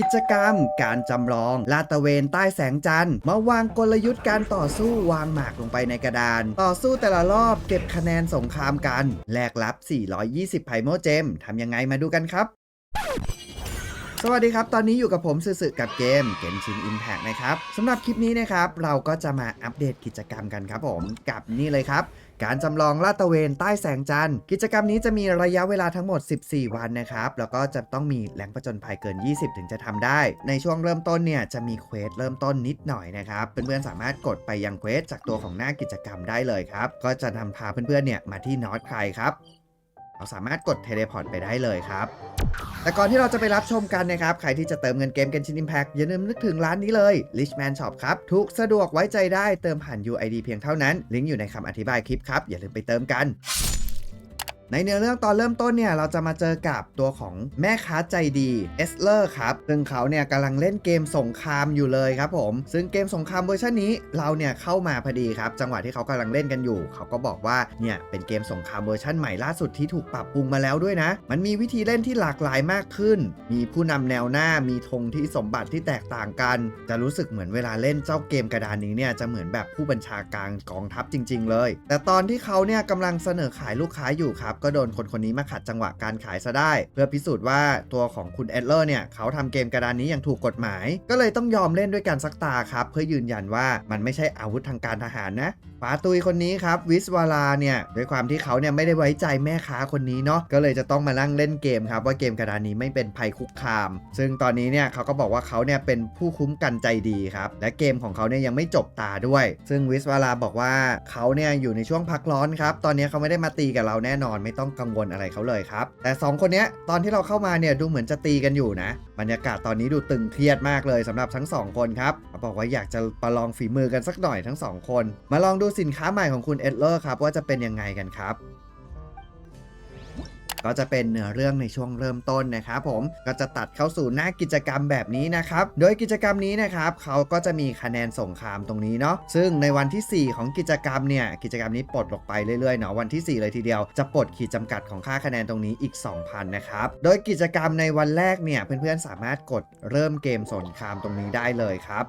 กิจกรรมการจำลอง ลาดตระเวนใต้แสงจันทร์มาวางกลยุทธ์การต่อสู้วางหมากลงไปในกระดาน ต่อสู้แต่ละรอบเก็บคะแนนสงครามกัน แลกรับ 420 ไพโมเจมทำยังไงมาดูกันครับ สวัสดีครับ ตอนนี้อยู่กับผมสื่อๆกับเกม Genshin Impact นะครับสำหรับคลิปนี้นะครับ เราก็จะมาอัปเดตกิจกรรมกันครับผมกับนี่เลยครับ การจำลองลาดตระเวนใต้แสงจันทร์ กิจกรรมนี้จะมีระยะเวลาทั้งหมด 14 วันนะครับ แล้วก็จะต้องมีแหล่งผจนภัยเกิน 20 ถึงจะทำได้ ในช่วงเริ่มต้นเนี่ยจะมีเควสเริ่มต้นนิดหน่อยนะครับ เพื่อนๆสามารถกดไปยังเควสจากตัวของหน้ากิจกรรมได้เลยครับ ก็จะนำพาเพื่อนๆเนี่ยมาที่นอตไครครับ เราสามารถกดเทเลพอร์ตไปได้เลยครับแต่ก่อนที่เราจะไปรับชมกันนะครับ ใครที่จะเติมเงินเกมกันชิน Impact อย่าลืมนึกถึงร้านนี้เลย Richman Shop ครับ ทุกสะดวกไว้ใจได้เติมผ่าน UID เพียงเท่านั้น ลิงก์อยู่ในคำอธิบายคลิปครับ อย่าลืมไปเติมกัน ในเนื้อเรื่องตอนเริ่มต้นเนี่ยเราจะมาเจอกับตัวของแม่ค้าใจดีเอสเลอร์ครับซึ่งเขาเนี่ยกำลังเล่นเกมสงครามอยู่เลยครับผม ซึ่งเกมสงครามเวอร์ชันนี้เราเนี่ยเข้ามาพอดีครับ จังหวะที่เขากำลังเล่นกันอยู่ เขาก็บอกว่าเนี่ยเป็นเกมสงครามเวอร์ชันใหม่ล่าสุดที่ถูกปรับปรุงมาแล้วด้วยนะ มันมีวิธีเล่นที่หลากหลายมากขึ้น มีผู้นำแนวหน้ามีธงที่สมบัติที่แตกต่างกัน จะรู้สึกเหมือนเวลาเล่นเจ้าเกมกระดานนี้เนี่ยจะเหมือนแบบผู้บัญชาการกองทัพจริง ๆ เลย แต่ตอนที่เขาเนี่ยกำลังเสนอขายลูกค้าอยู่ครับก็โดนคนคนนี้มาขัดจังหวะการขายซะได้ เพื่อพิสูจน์ว่าตัวของคุณเอดเลอร์เนี่ยเขาทำเกมกระดานนี้อย่างถูกกฎหมาย ก็เลยต้องยอมเล่นด้วยกันสักตาครับ เพื่อยืนยันว่ามันไม่ใช่อาวุธทางการทหารนะป๋าตุยคนนี้ครับวิสวาลาเนี่ยด้วยความที่เขาเนี่ยไม่ได้ไว้ใจแม่ค้าคนนี้เนาะก็เลยจะต้องมานั่งเล่นเกมครับว่าเกมกระดานนี้ไม่เป็นภัยคุกคาม ซึ่งตอนนี้เนี่ยเขาก็บอกว่าเขาเนี่ยเป็นผู้คุ้มกันใจดีครับและเกมของเขาเนี่ยยังไม่จบตาด้วย ซึ่งวิสวาลาบอกว่าเขาเนี่ยอยู่ในช่วงพักร้อนครับตอนนี้เขาไม่ได้มาตีกับเราแน่นอนไม่ต้องกังวลอะไรเขาเลยครับ แต่สองคนนี้ตอนที่เราเข้ามาเนี่ยดูเหมือนจะตีกันอยู่นะ บรรยากาศตอนนี้ดูตึงเครียดมากเลยสำหรับทั้งสองคนครับเขาบอกว่าอยากจะประลองฝีมือกันสักหน่อยทั้งสองคน มาลองดูสินค้าใหม่ของคุณเอ็ดเลอร์ครับว่าจะเป็นยังไงกันครับ ก็จะเป็นเนื้อเรื่องในช่วงเริ่มต้นนะครับผมก็จะตัดเข้าสู่หน้ากิจกรรมแบบนี้นะครับโดยกิจกรรมนี้นะครับเขาก็จะมีคะแนนสงครามตรงนี้เนาะซึ่งในวันที่ 4 ของกิจกรรมเนี่ยกิจกรรมนี้ปลดลงไปเรื่อยๆเนาะวันที่ 4 เลยทีเดียวจะปลดขีดจำกัดของค่าคะแนนตรงนี้อีก 2,000นะครับโดยกิจกรรมในวันแรกเนี่ยเพื่อนๆสามารถกดเริ่มเกมสงครามตรงนี้ได้เลยครับ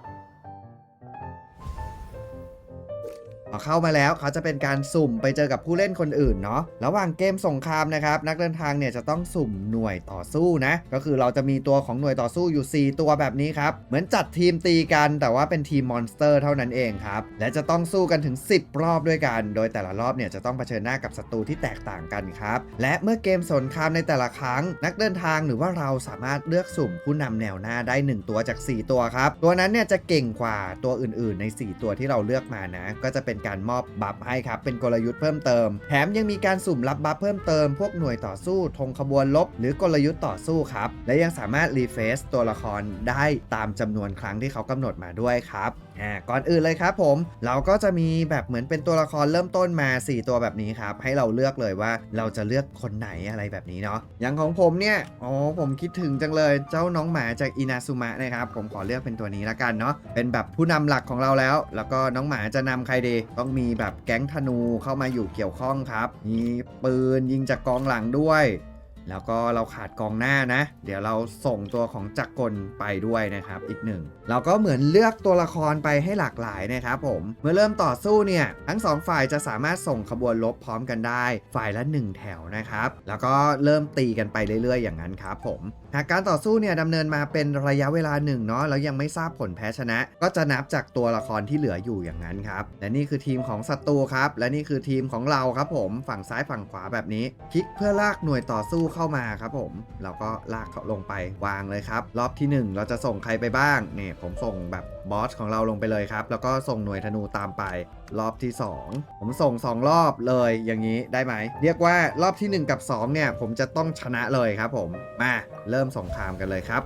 พอเข้ามาแล้วเขาจะเป็นการสุ่มไปเจอกับผู้เล่นคนอื่นเนาะระหว่างเกมสงครามนะครับนักเดินทางเนี่ยจะต้องสุ่มหน่วยต่อสู้นะก็คือเราจะมีตัวของหน่วยต่อสู้อยู่ 4 ตัวแบบนี้ครับเหมือนจัดทีมตีกันแต่ว่าเป็นทีมมอนสเตอร์เท่านั้นเองครับและจะต้องสู้กันถึง 10 รอบด้วยกัน โดยแต่ละรอบเนี่ยจะต้องเผชิญหน้ากับศัตรูที่แตกต่างกันครับและเมื่อเกมสงครามในแต่ละครั้ง นักเดินทางหรือว่าเราสามารถเลือกสุ่มผู้นำแนวหน้าได้ 1 ตัวจาก 4 ตัวครับตัวนั้นเนี่ยจะเก่งกว่าตัวอื่น ๆ ใน 4 ตัวที่เราเลือกมานะ ก็จะเป็นการมอบบัฟให้ครับ เป็นกลยุทธ์เพิ่มเติม แถมยังมีการสุ่มรับบัฟเพิ่มเติม พวกหน่วยต่อสู้ธงขบวนลบ หรือกลยุทธ์ต่อสู้ครับ และยังสามารถรีเฟซตัวละครได้ตามจำนวนครั้งที่เขากำหนดมาด้วยครับ อ่าก่อนอื่นเลยครับผมเราก็จะมีแบบเหมือนเป็นตัวละครเริ่มต้นมา 4 ตัวแบบนี้ครับ ให้เราเลือกเลยว่าเราจะเลือกคนไหนอะไรแบบนี้เนาะอย่างของผมเนี่ยอ๋อผมคิดถึงจังเลยเจ้าน้องหมาจากอินาซุมะนะครับ ผมขอเลือกเป็นตัวนี้ละกันเนาะเป็นแบบผู้นำหลักของเราแล้ว แล้วก็น้องหมาจะนำใครดีต้องมีแบบแก๊งธนูเข้ามาอยู่เกี่ยวข้องครับมีปืนยิงจากกองหลังด้วย แล้วก็เราขาดกองหน้านะ เดี๋ยวเราส่งตัวของจักรกลไปด้วยนะครับ อีกหนึ่ง เราก็เหมือนเลือกตัวละครไปให้หลากหลายนะครับผม เมื่อเริ่มต่อสู้เนี่ย ทั้งสองฝ่ายจะสามารถส่งขบวนรบพร้อมกันได้ ฝ่ายละ 1 แถวนะครับ แล้วก็เริ่มตีกันไปเรื่อย ๆ อย่างนั้นครับผม หากการต่อสู้เนี่ยดำเนินมาเป็นระยะเวลาหนึ่งเนาะแล้วยังไม่ทราบผลแพ้ชนะ ก็จะนับจากตัวละครที่เหลืออยู่อย่างนั้นครับและนี่คือทีมของศัตรูครับ และนี่คือทีมของเราครับผม ฝั่งซ้ายฝั่งขวาแบบนี้ คลิกเพื่อลากหน่วยต่อสู้เข้ามาครับผม เราก็ลากเขาลงไปวางเลยครับ รอบที่ 1 เราจะส่งใครไปบ้างเนี่ยผมส่งแบบบอสของเราลงไปเลยครับ แล้วก็ส่งหน่วยธนูตามไป รอบที่ 2 ผมส่ง 2 รอบเลยอย่างนี้ได้ไหม เรียกว่ารอบทีหนึ่1 กับ 2 เนี่ย ผมจะต้องชนะเลยครับผม มาเริ่มสงครามกันเลยครับ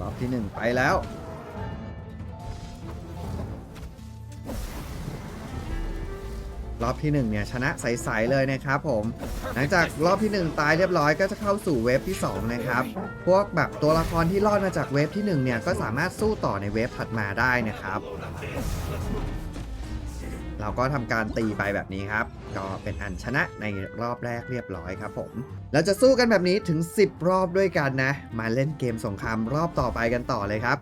รอบที่ 1 ไปแล้ว รอบที่ 1 เนี่ย ชนะใสๆเลยนะครับผม หลังจากรอบที่ 1 ตายเรียบร้อยก็จะเข้าสู่เวฟที่ 2 นะครับ พวกแบบตัวละครที่รอดมาจากเวฟที่ 1 เนี่ย ก็สามารถสู้ต่อในเวฟถัดมาได้นะครับ เราก็ทำการตีไปแบบนี้ครับ ก็เป็นอันชนะในรอบแรกเรียบร้อยครับผมเราจะสู้กันแบบนี้ถึง 10 รอบด้วยกันนะ มาเล่นเกมสงครามรอบต่อไปกันต่อเลยครับ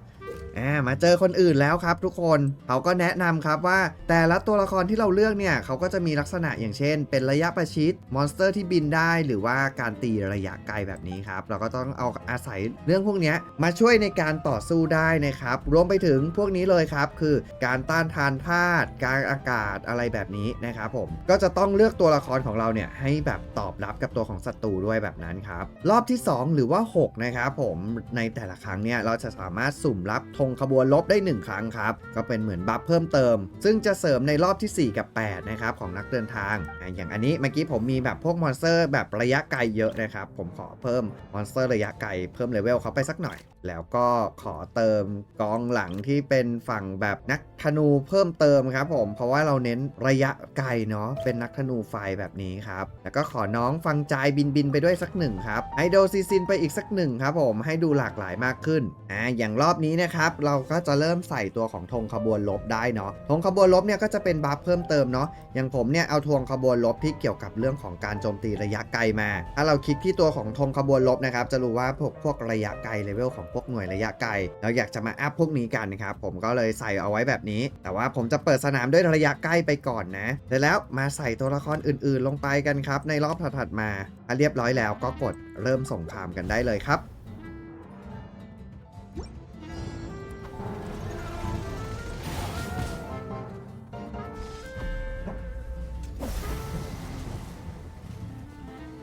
อ่ามาเจอคนอื่นแล้วครับทุกคนเขาก็แนะนำครับว่าแต่ละตัวละครที่เราเลือกเนี่ยเขาก็จะมีลักษณะอย่างเช่น เป็นระยะประชิดมอนสเตอร์ที่บินได้ หรือว่าการตีระยะไกลแบบนี้ครับเราก็ต้องเอาอาศัยเรื่องพวกนี้มาช่วยในการต่อสู้ได้นะครับรวมไปถึงพวกนี้เลยครับ คือการต้านทานธาตุการอากาศอะไรแบบนี้นะครับผมก็จะต้องเลือกตัวละครของเราเนี่ยให้แบบตอบรับกับตัวของศัตรูด้วยแบบนั้นครับรอบที่ 2 หรือว่า 6 นะครับผมในแต่ละครั้งเนี่ยเราจะสามารถสุ่มรับธงขบวนลบได้ 1 ครั้งครับ ก็เป็นเหมือนบัฟเพิ่มเติม ซึ่งจะเสริมในรอบที่ 4 กับ 8 นะครับของนักเดินทางอะอย่างอันนี้เมื่อกี้ผมมีแบบพวกมอนสเตอร์แบบระยะไกลเยอะนะครับ ผมขอเพิ่มมอนสเตอร์ระยะไกลเพิ่มเลเวลเขาไปสักหน่อย แล้วก็ขอเติมกองหลังที่เป็นฝั่งแบบนักธนูเพิ่มเติมครับผม เพราะว่าเราเน้นระยะไกลเนาะเป็นนักธนูไฟแบบนี้ครับ แล้วก็ขอน้องฟังใจบินบินไปด้วยสักหนึ่งครับไฮโดซิซินไปอีกสักหนึ่งครับผมให้ดูหลากหลายมากขึ้นอ่าอย่างรอบนี้นะครับเราก็จะเริ่มใส่ตัวของธงขบวนลบได้เนาะธงขบวนลบเนี่ยก็จะเป็นบัฟเพิ่มเติมเนาะอย่างผมเนี่ยเอาธงขบวนลบที่เกี่ยวกับเรื่องของการโจมตีระยะไกลมา ถ้าเราคลิกที่ตัวของธงขบวนลบนะครับจะรู้ว่าพวกพวกระยะไกลเลเวลของพวกหน่วยระยะไกลเราอยากจะมาอัพพวกนี้กันนะครับ ผมก็เลยใส่เอาไว้แบบนี้ แต่ว่าผมจะเปิดสนามด้วยระยะใกล้ไปก่อนนะเสร็จแล้วมาใส่ตัวละครอื่นๆ ลงไปกันครับ ในรอบถัดๆมาถ้าเรียบร้อยแล้วก็กดเริ่มสงครามกันได้เลยครับ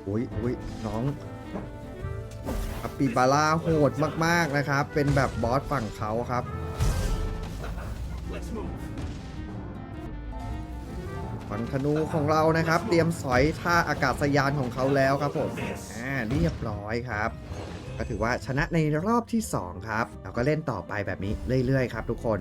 อุ้ยอุ้ยน้อง คาปิบาร่าโหดมากๆนะครับ เป็นแบบบอสฝั่งเขาครับ ฝั่งธนูของเรานะครับ เตรียมสอยท่าอากาศยานของเขาแล้วครับผมอ่าเรียบร้อยครับ ก็ถือว่าชนะในรอบที่ 2 ครับ เราก็เล่นต่อไปแบบนี้เรื่อยๆ ครับทุกคน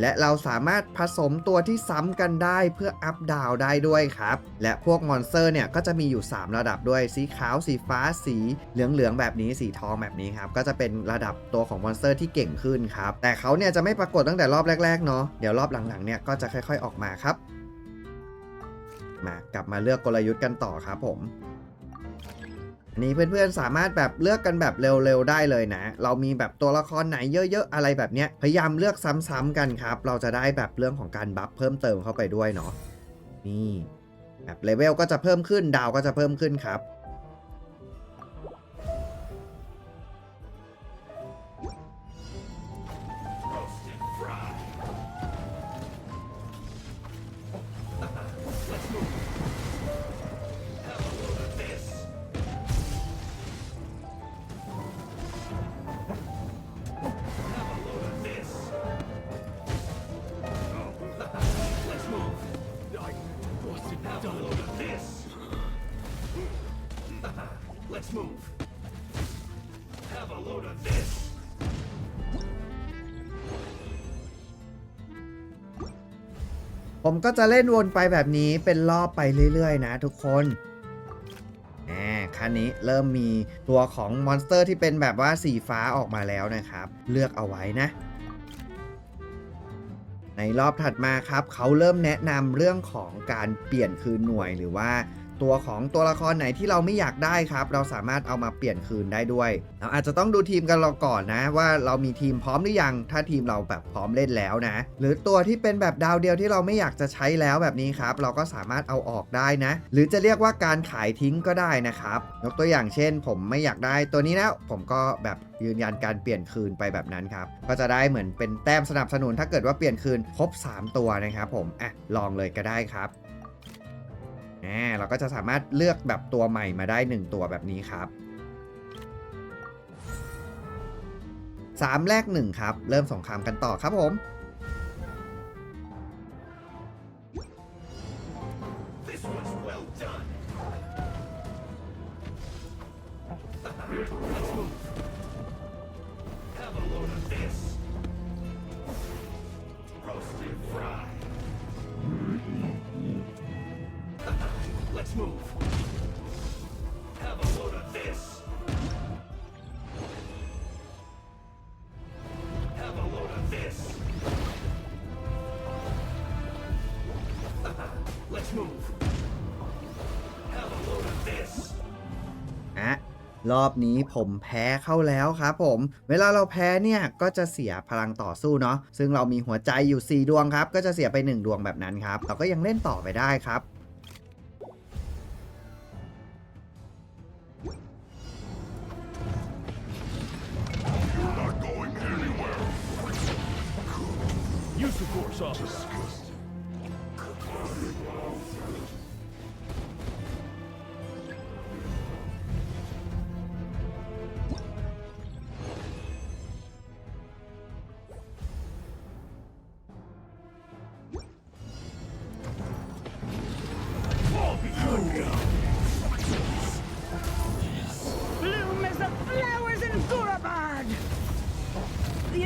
และเราสามารถผสมตัวที่ซ้ำกันได้เพื่ออัพดาวได้ด้วยครับ และพวกมอนสเตอร์เนี่ยก็จะมีอยู่ 3 ระดับด้วยสีขาวสีฟ้าสีเหลืองๆแบบนี้สีทองแบบนี้ครับก็จะเป็นระดับตัวของมอนสเตอร์ที่เก่งขึ้นครับแต่เขาเนี่ยจะไม่ปรากฏตั้งแต่รอบแรกๆเนาะเดี๋ยวรอบหลังๆเนี่ยก็จะค่อย ๆออกมาครับมากลับมาเลือกกลยุทธ์กันต่อครับผม อันนี้เพื่อนๆสามารถแบบเลือกกันแบบเร็วๆได้เลยนะ เรามีแบบตัวละครไหนเยอะๆอะไรแบบเนี้ยพยายามเลือกซ้ำๆกันครับ เราจะได้แบบเรื่องของการบัฟเพิ่มเติมเข้าไปด้วยเนาะนี่แบบเลเวลก็จะเพิ่มขึ้นดาวก็จะเพิ่มขึ้นครับ ผมก็จะเล่นวนไปแบบนี้เป็นรอบไปเรื่อยๆ นะทุกคนแหมคันนี้เริ่มมีตัวของมอนสเตอร์ที่เป็นแบบว่าสีฟ้าออกมาแล้วนะครับ เลือกเอาไว้นะ ในรอบถัดมาครับ เขาเริ่มแนะนำเรื่องของการเปลี่ยนคืนหน่วยหรือว่า ตัวของตัวละครไหนที่เราไม่อยากได้ครับ เราสามารถเอามาเปลี่ยนคืนได้ด้วย เราอาจจะต้องดูทีมกันเราก่อนนะ ว่าเรามีทีมพร้อมหรือยัง ถ้าทีมเราแบบพร้อมเล่นแล้วนะ หรือตัวที่เป็นแบบดาวเดียวที่เราไม่อยากจะใช้แล้วแบบนี้ครับ เราก็สามารถเอาออกได้นะ หรือจะเรียกว่าการขายทิ้งก็ได้นะครับยกตัวอย่างเช่น ผมไม่อยากได้ตัวนี้แล้วผมก็แบบยืนยันการเปลี่ยนคืนไปแบบนั้นครับก็จะได้เหมือนเป็นแต้มสนับสนุนถ้าเกิดว่าเปลี่ยนคืนครบ 3 ตัวนะครับผมอะลองเลยก็ได้ครับ อ่าเราก็จะสามารถเลือกแบบตัวใหม่มาได้ 1 ตัวแบบนี้ครับ3แรก1ครับ เริ่มสงครามกันต่อครับผม Have a load of this. รอบนี้ผมแพ้เข้าแล้วครับผม เวลาเราแพ้เนี่ยก็จะเสียพลังต่อสู้เนาะซึ่งเรามีหัวใจอยู่ 4 ดวงครับ ก็จะเสียไป 1 ดวงแบบนั้นครับ เราก็ยังเล่นต่อไปได้ครับ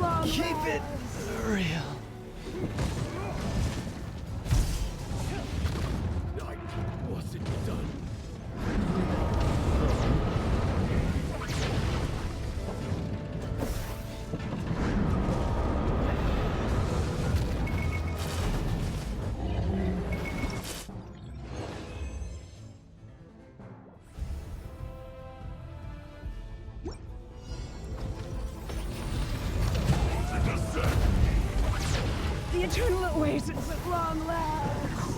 Keep it I long lives!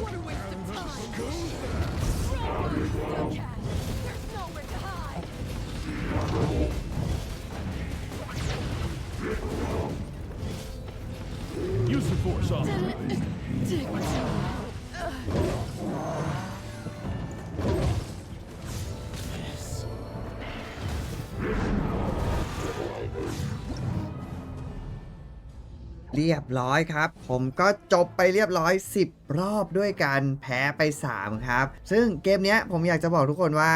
What a waste of time! รียบร้อยครับ ผมก็จบไปเรียบร้อย 10 รอบด้วยกันแพ้ไป 3 ครับ ซึ่งเกมนี้ผมอยากจะบอกทุกคนว่า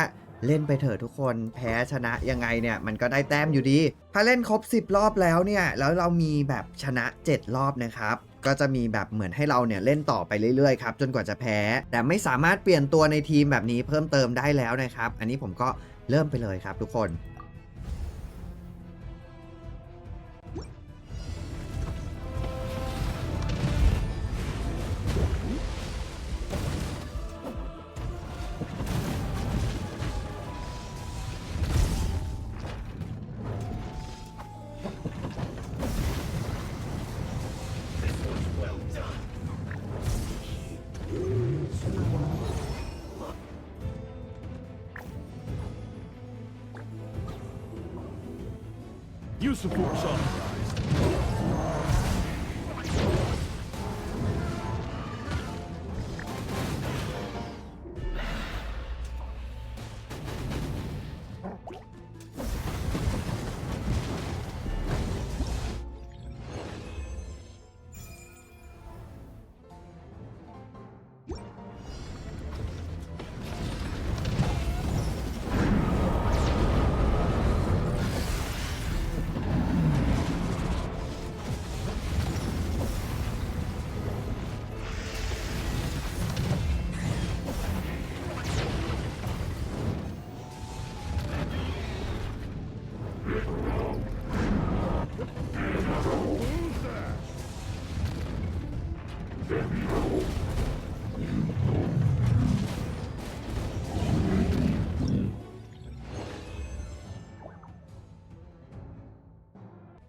เล่นไปเถอะทุกคนแพ้ชนะยังไงเนี่ย มันก็ได้แต้มอยู่ดี ถ้าเล่นครบ 10 รอบแล้วเนี่ย แล้วเรามีแบบชนะ 7 รอบนะครับก็จะมีแบบเหมือนให้เราเนี่ยเล่นต่อไปเรื่อยๆครับจนกว่าจะแพ้ แต่ไม่สามารถเปลี่ยนตัวในทีมแบบนี้เพิ่มเติมได้แล้วนะครับ อันนี้ผมก็เริ่มไปเลยครับทุกคน Use the force authorized.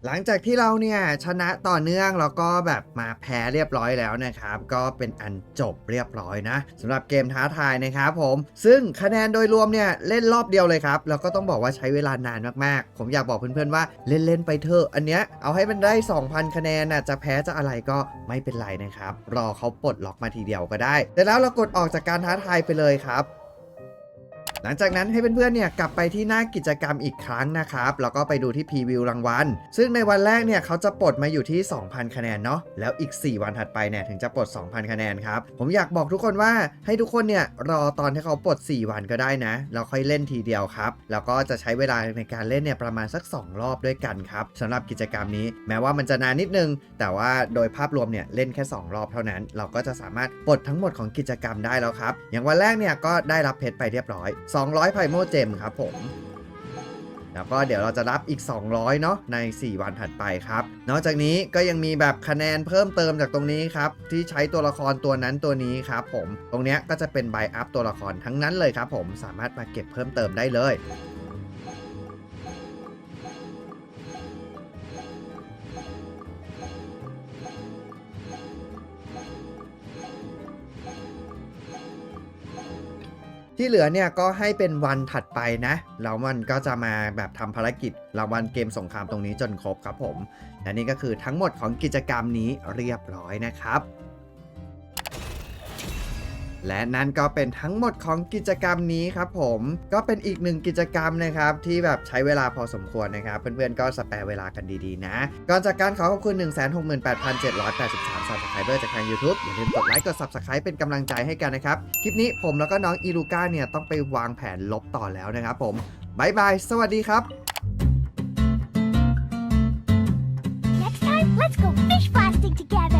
หลังจากที่เราเนี่ยชนะต่อเนื่องแล้วก็แบบมาแพ้เรียบร้อยแล้วนะครับ ก็เป็นอันจบเรียบร้อยนะสำหรับเกมท้าทายนะครับผม ซึ่งคะแนนโดยรวมเนี่ยเล่นรอบเดียวเลยครับแล้วก็ต้องบอกว่าใช้เวลานานมากๆ ผมอยากบอกเพื่อนๆว่าเล่นๆไปเถอะอันเนี้ยเอาให้มันได้ 2,000 คะแนนน่ะจะแพ้จะอะไรก็ไม่เป็นไรนะครับรอเขาปลดล็อกมาทีเดียวก็ได้แต่แล้วเรากดออกจากการท้าทายไปเลยครับ หลังจากนั้นให้เพื่อนๆเนี่ยกลับไปที่หน้ากิจกรรมอีกครั้งนะครับแล้วก็ไปดูที่พรีวิวรางวัลซึ่งในวันแรกเนี่ยเขาจะปลดมาอยู่ที่ 2,000 คะแนนเนาะแล้วอีก 4 วันถัดไปเนี่ยถึงจะปลด 2,000 คะแนนครับผมอยากบอกทุกคนว่าให้ทุกคนเนี่ยรอตอนที่เขาปลด 4 วันก็ได้นะแล้วค่อยเล่นทีเดียวครับแล้วก็จะใช้เวลาในการเล่นเนี่ยประมาณสัก 2 รอบด้วยกันครับสำหรับกิจกรรมนี้ แม้ว่ามันจะนานนิดนึง แต่ว่าโดยภาพรวมเนี่ยเล่นแค่ 2 รอบเท่านั้น เราก็จะสามารถปลดทั้งหมดของกิจกรรมได้แล้วครับอย่างวันแรกเนี่ยก็ได้รับเพชรไปเรียบร้อย200ไพโมเจมครับผมแล้วก็เดี๋ยวเราจะรับอีก 200 เนาะใน 4 วันถัดไปครับ นอกจากนี้ก็ยังมีแบบคะแนนเพิ่มเติมจากตรงนี้ครับ ที่ใช้ตัวละครตัวนั้นตัวนี้ครับผม ตรงนี้ก็จะเป็นใบอัพตัวละครทั้งนั้นเลยครับผมสามารถมาเก็บเพิ่มเติมได้เลย ที่เหลือเนี่ยก็ให้เป็นวันถัดไปนะแล้วมันก็จะมาแบบทำภารกิจรางวัลเกมสงครามตรงนี้จนครบครับผม และนี่ก็คือทั้งหมดของกิจกรรมนี้เรียบร้อยนะครับ และนั่นก็เป็นทั้งหมดของกิจกรรมนี้ครับผมก็เป็นอีกหนึ่งกิจกรรมนะครับที่แบบใช้เวลาพอสมควรนะครับ เพื่อนๆก็สแปรเวลากันดีๆนะ ก่อนจากการขอขอบคุณ 168,783 subscriber จากทาง YouTube อย่าลืมกดไลค์กด subscribe เป็นกำลังใจให้กันนะครับ คลิปนี้ผมแล้วก็น้องอีลูก้าเนี่ยต้องไปวางแผนลบต่อแล้วนะครับผมบายบาย สวัสดีครับ Next time, let's go fish blasting together.